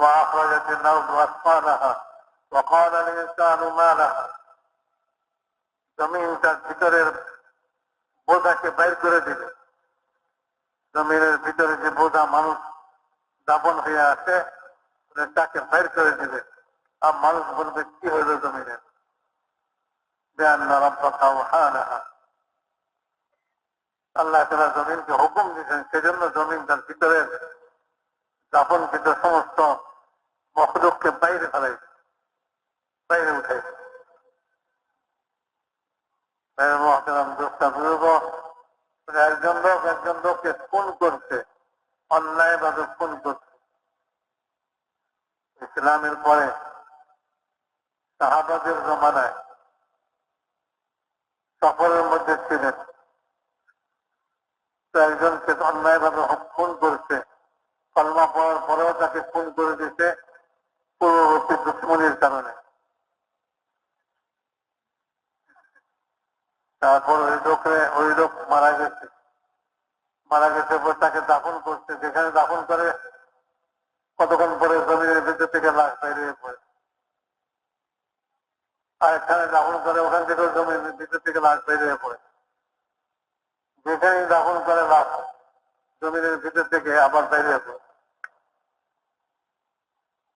وأخرجت الأرض أثقالها وقال الإنسان ما لها জমিন তার ভিতরের বোঝাকে বাইর করে দিবে জমিনের ভিতরে যে বোঝা মানুষ দাপন হয়ে আছে তাকে বাইর করে দিবে আর মানুষ বলবে কি হইল জমিনের আল্লাহ তালা জমিনকে হুকুম দিয়েছেন সেজন্য জমিন তার ভিতরের দাপনকৃত সমস্ত মহদককে বাইরে ফেলাইছে বাইরে উঠাইছে একজন লোক একজন লোককে খুন করছে অন্যায় ভাবে খুন করছে। ইসলামের পরে সাহাবাদের জমানায় সফরের মধ্যে ছিলেন। একজনকে অন্যায় ভাবে খুন করছে, কলমা পড়ার পরেও তাকে খুন করে দিতে পূর্ববর্তী দুশ্মনির কারণে। তারপর ওই লোক মারা গেছে। মারা গেছে পর তাকে দাফন করছে। যেখানে দাফন করে, কতক্ষণ পরে জমিনের ভিতর থেকে লাশ বেরিয়ে পড়ে। আর এখানে দাফন করে, ওখান থেকে জমিনের ভিতর থেকে লাশ বেরিয়ে পড়ে। যেখানে দাফন করে লাশ, জমিনের ভিতর থেকে আবার বেরিয়ে পড়ে।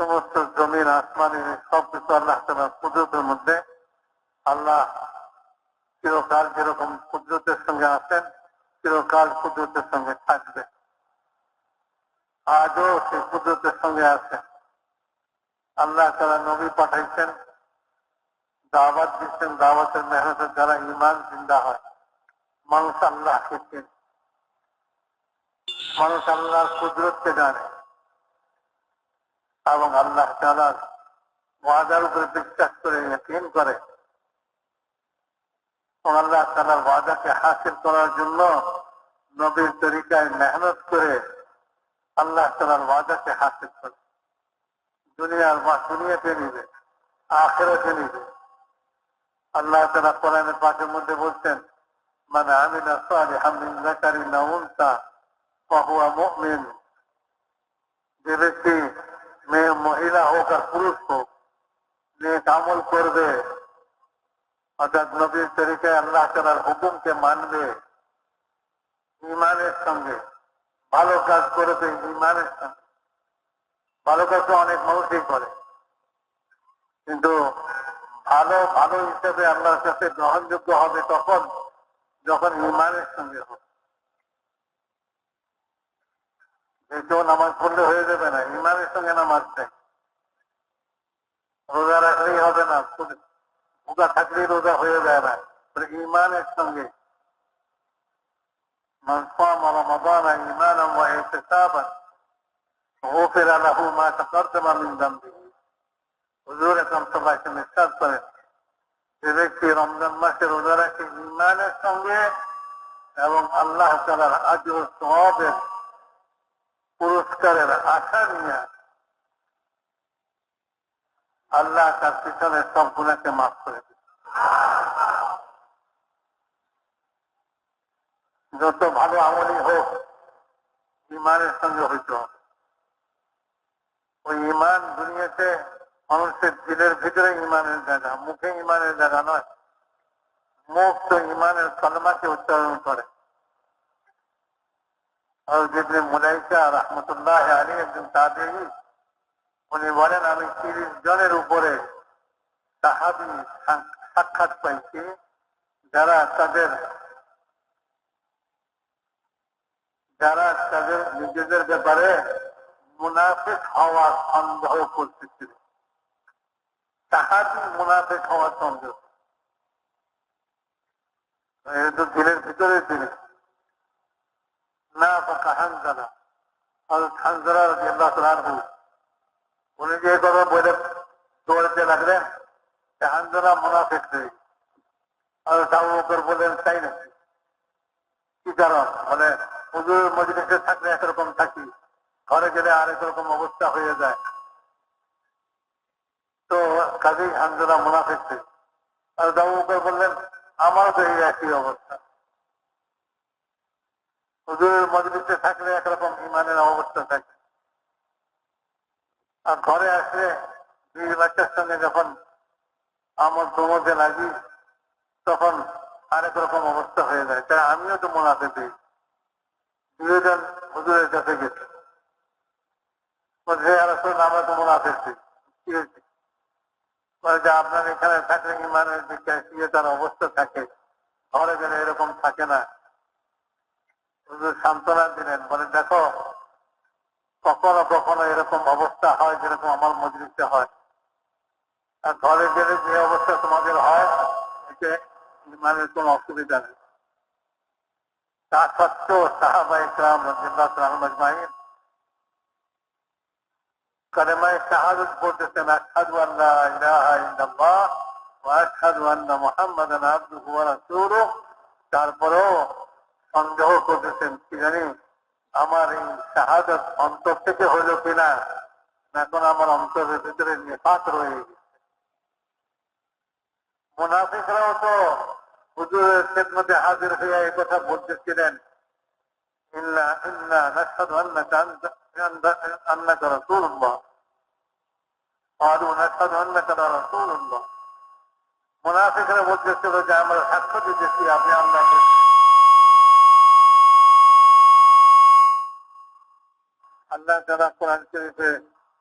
সমস্ত জমিন আসমান সব কিছু আল্লাহ তালার কুদরতের মধ্যে আল্লাহ চিরকাল যেরকম কুদরতের সঙ্গে আছেন, চিরকাল কুদরতের সঙ্গে থাকবে। আজও সে কুদরতের সঙ্গে আছেন আল্লাহ তারা নবী পাঠাইছেন, দাওয়াত দিচ্ছেন, দাওয়াতের মেহনতের দ্বারা ইমান জিন্দা হয়, মানুষ আল্লাহকে চেন। মানুষ আল্লাহর কুদরতকে জানে। এবং আল্লাহ তালার ওয়াদার উপরে বিশ্বাস করে, ইয়াকিন করে। আল্লাহ তালার ওয়াদাকে হাসিল করার জন্য নবীর তরিকায় মেহনত করে আল্লাহ তালার ওয়াদাকে হাসিল করে। দুনিয়ার বা দুনিয়াতে নিবে, আখেরাতে নিবে। আল্লাহ তালা কোরআনের পাঠের মধ্যে বলছেন মানে আমি না সালি হামিন জাকারি না উনতা যে ব্যক্তি মেয়ে মহিলা হোক আর পুরুষ হোক নেক আমল করবে। অর্থাৎ নবীর তরিকায় আল্লাহ তালার হুকুমকে মানবে ইমানের সঙ্গে। ভালো কাজ করবে ইমানের সঙ্গে। ভালো কাজ তো অনেক মানুষই করে। কিন্তু ভালো ভালো হিসেবে আল্লাহর কাছে গ্রহণযোগ্য হবে তখন, যখন ইমানের সঙ্গে হবে কেউ নামাজ পড়লে হয়ে যাবে না ইমানের সঙ্গে নামাজ চাই রোজা রাখলেই হবে না রোজা থাকলেই রোজা হয়ে যায় না ইমানের সঙ্গে من صام رمضان ايمانا واحتسابا غفر له ما تقدم من ذنبه হুজুর একরম সবাই নিঃশ্বাস করেন যে ব্যক্তি রমজান মাসে রোজা রাখে ইমানের সঙ্গে এবং আল্লাহ তালার আজর সবের পুরস্কারের আশা নিয়ে আল্লাহ তার পিছনে সব গুণাকে মাফ করে যত ভালো আমলই হোক, ইমানের সঙ্গে হইতে ওই ইমান দুনিয়াতে মানুষের দিলের ভিতরে ইমানের জায়গা, মুখে ইমানের জায়গা নয়। মুখ তো ইমানের কলমাকে উচ্চারণ করে। রহমতুল্লাহ আলী একজন তাদের উনি বলেন, আমি তিরিশ জনের উপরে সাহাবি সাক্ষাৎ পাইছি, যারা তাদের যারা তাদের নিজেদের ব্যাপারে মুনাফিক হওয়ার সন্দেহ করতেছিল। তাহাদি মুনাফিক হওয়ার সন্দেহ তো দিলের ভিতরে জিনিস না বা কাহান জানা আর খানজারা আল্লাহ তালু উনি যে কথা বলে দৌড়াতে লাগলেন হানজলা মুনাফিক নেই। আর আবু বললেন, তাই নাকি? কি কারণ? মানে হুজুর মজলিসে থাকলে একরকম থাকি, ঘরে গেলে আরেক রকম অবস্থা হয়ে যায়। তো কাজেই হানজলা মুনাফিক নেই। আর আবু বললেন, আমারও তো এই একই অবস্থা। হুজুরের মজলিসে থাকলে একরকম ইমানের অবস্থা থাকে। ঘরে আসলে দুই বাচ্চার সঙ্গে যখন আমল প্রমোদে লাগি, তখন আরেক রকম অবস্থা হয়ে যায়। তাই আমিও তো মোনাতে দিই। দুজন হুজুরের কাছে গেছি। আমরা তো যে, আপনার এখানে থাকলে ইমানের তার অবস্থা থাকে? ঘরে গেলে এরকম থাকে না। সান্ত্বনা দিলেন। বলে, দেখো, কখনো কখনো এরকম অবস্থা হয় যেরকম আমার মজলিসে হয়। আর ঘরে গেলে যে অবস্থা তোমাদের হয়, এতে ইমানের কোন অসুবিধা নেই। তা সত্ত্বেও সাহাবা ইসলাম বলতেছেন তারপরেও সন্দেহ করতেছেন, কি জানি আমার এই শাহাদত অন্তর থেকে হইল কিনা? এখন আমার অন্তরের ভিতরে নিপাত রয়ে মোনাফিকরাও তো হুজুরের খেদমতে হাজির হয়ে এই কথা বলতেছিলেন মোনাফিকরা বলতেছিল যে, আমরা সাক্ষ্য দিতেছি, আপনি আল্লাহ আল্লাহ যারা কোরআন শরীফে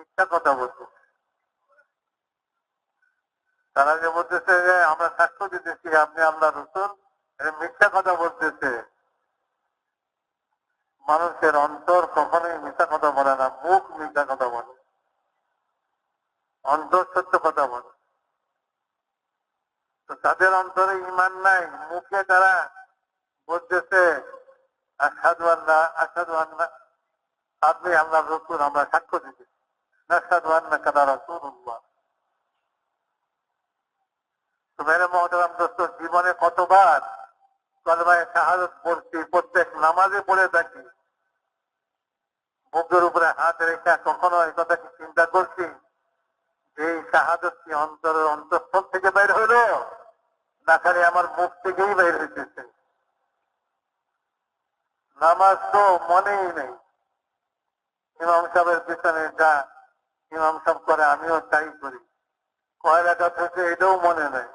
মিথ্যা কথা বলছে তারা যে বলতেছে যে, আমরা সাক্ষ্য দিতেছি, আপনি আল্লাহ রসুল মিথ্যা কথা বলতেছে। মানুষের অন্তর কখনোই মিথ্যা কথা বলে না, মুখ মিথ্যা কথা বলে। অন্তর সত্য কথা বলে। তো তাদের অন্তরে ইমান নাই, মুখে তারা বলতেছে আসাদু আসাদু আপনি আল্লাহ রসুল, আমরা সাক্ষ্য দিতে নাসাদু আল্লাহ কাদা রসুল্লাহ তো মেরে দোস্ত জীবনে কতবার কলমায় শাহাদত পড়ছি প্রত্যেক নামাজে পড়ে থাকি বুকের উপরে হাত রেখা কখনো এই কথা কি চিন্তা করছি যে এই শাহাদত অন্তরের অন্তঃস্থল থেকে বের হইল না খালি আমার মুখ থেকেই বের হইতেছে। নামাজ তো মনেই নেই। ইমাম সাহেবের পিছনে যা ইমাম সাহেব করে, আমিও তাই করি। কয় রাখা থেকে এটাও মনে নাই।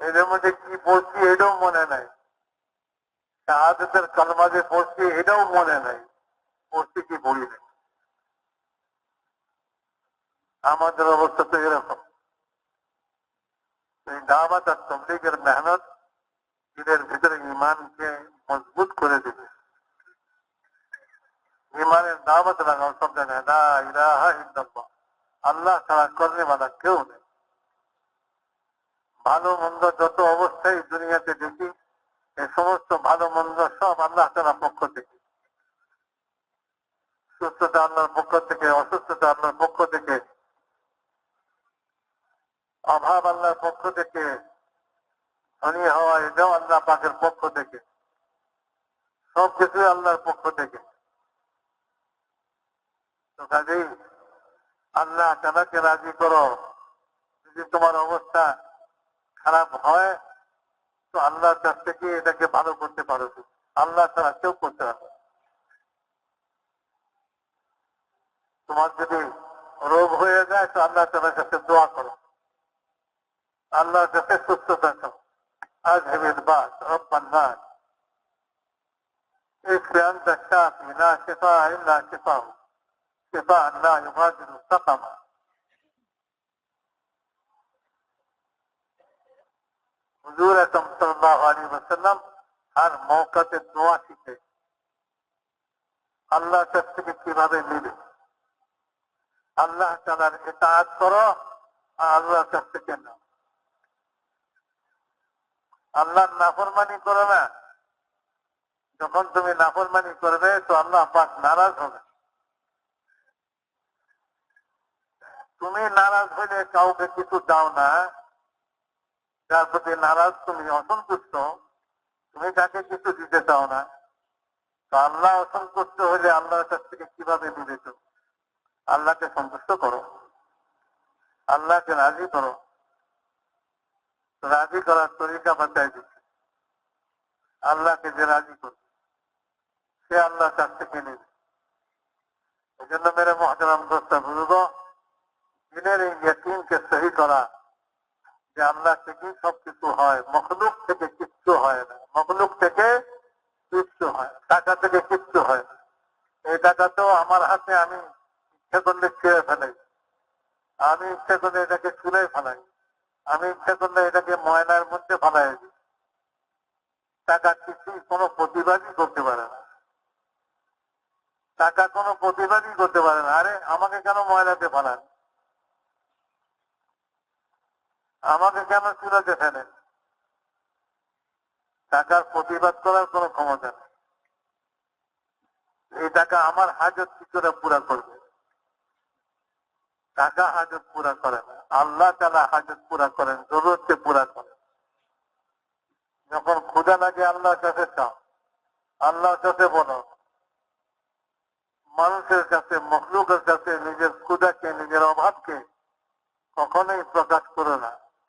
এদের মধ্যে কি পড়ছি এটাও মনে নাই। শাহাদতের কলমা যে পড়ছি এটাও মনে নাই। পড়ছি কি বলি নাই। আমাদের অবস্থা তো এরকম। এই দাওয়াত আর তবলিগের মেহনত এদের ভিতরে ইমানকে মজবুত করে দেবে। ইমানের দাওয়াত লাগাও সব জায়গায় আল্লাহ ছাড়া করলে বাধা কেউ নেই। ভালো, মন্দ যত অবস্থায় দুনিয়াতে দেখি, এই সমস্ত ভালো, মন্দ সব আল্লাহ তালার পক্ষ থেকে। সুস্থতা আল্লাহর পক্ষ থেকে, অসুস্থতা আল্লাহর পক্ষ থেকে, অভাব আল্লাহর পক্ষ থেকে, ধনী হওয়া এটাও আল্লাহ পাকের পক্ষ থেকে। সব কিছু আল্লাহর পক্ষ থেকে। আল্লাহ তাদেরকে রাজি করো, যদি তোমার অবস্থা খারাপ হয়, তো আল্লাহর কাছ থেকে এটাকে ভালো করতে পারো আল্লাহ তারা কেউ করতে তোমার যদি রোগ হয়ে যায়, তো আল্লাহ তাদের কাছে দোয়া করো। আল্লাহর কাছে সুস্থতা করো আজ হেবেদ বাস রব্বান এই শ্রেয়ান্তা দেখা না শেফা না শেফা হোক استطاع أن لا يغادر سقما হুজুর আকরম সাল্লাহ আলী ওসাল্লাম আর মৌকাতে দোয়া শিখে আল্লাহ কাছ থেকে কীভাবে নিবে আল্লাহ তালার এটায়াত করো আর আল্লাহর কাছ থেকে নাও আল্লাহর নাফরমানি করো না যখন তুমি নাফরমানি করবে তো আল্লাহ পাক নারাজ হবে তুমি নারাজ হইলে কাউকে কিছু দাও না। যার প্রতি নারাজ তুমি অসন্তুষ্ট, তুমি তাকে কিছু দিতে চাও না। তো আল্লাহ অসন্তুষ্ট হলে আল্লাহর কাছ থেকে কীভাবে তো আল্লাহকে সন্তুষ্ট করো। আল্লাহকে রাজি করো। রাজি করার তরিকা বাঁচাই দিচ্ছে আল্লাহকে যে রাজি করবে, সে আল্লাহর কাছ থেকে নেবে। এই জন্য মেরে মহাজারাম দোস্তা বুঝব দিনের এই ইয়কিনকে সহি করা যে আল্লাহ থেকেই সবকিছু হয়, মখলুক থেকে কিচ্ছু হয় না। মখলুক থেকে কিচ্ছু হয় টাকা থেকে কিচ্ছু হয় না। এই টাকাতেও আমার হাতে আমি ইচ্ছা করলে ছেড়ে ফেলাই। আমি ইচ্ছা করলে এটাকে চুলে ফেলাই। আমি ইচ্ছা করলে এটাকে ময়নার মধ্যে ফেলাই টাকা কিছুই কোনো প্রতিবাদই করতে পারে না। টাকা কোনো প্রতিবাদই করতে পারে না। আরে, আমাকে কেন ময়লাতে ফেলান? আমাকে কেন চুলাতে ফেলেন টাকার প্রতিবাদ করার কোনো ক্ষমতা নেই। এই টাকা আমার হাজত কি করে পুরা করবে? টাকা হাজত পুরা করে না। আল্লাহ তালা হাজত পুরা করেন জরুরতে পুরা করেন। যখন ক্ষুদা লাগে আল্লাহর কাছে চাও, আল্লাহর কাছে বলো। মানুষের কাছে, মখলুকের কাছে নিজের ক্ষুদাকে নিজের অভাবকে কখনোই প্রকাশ করো না।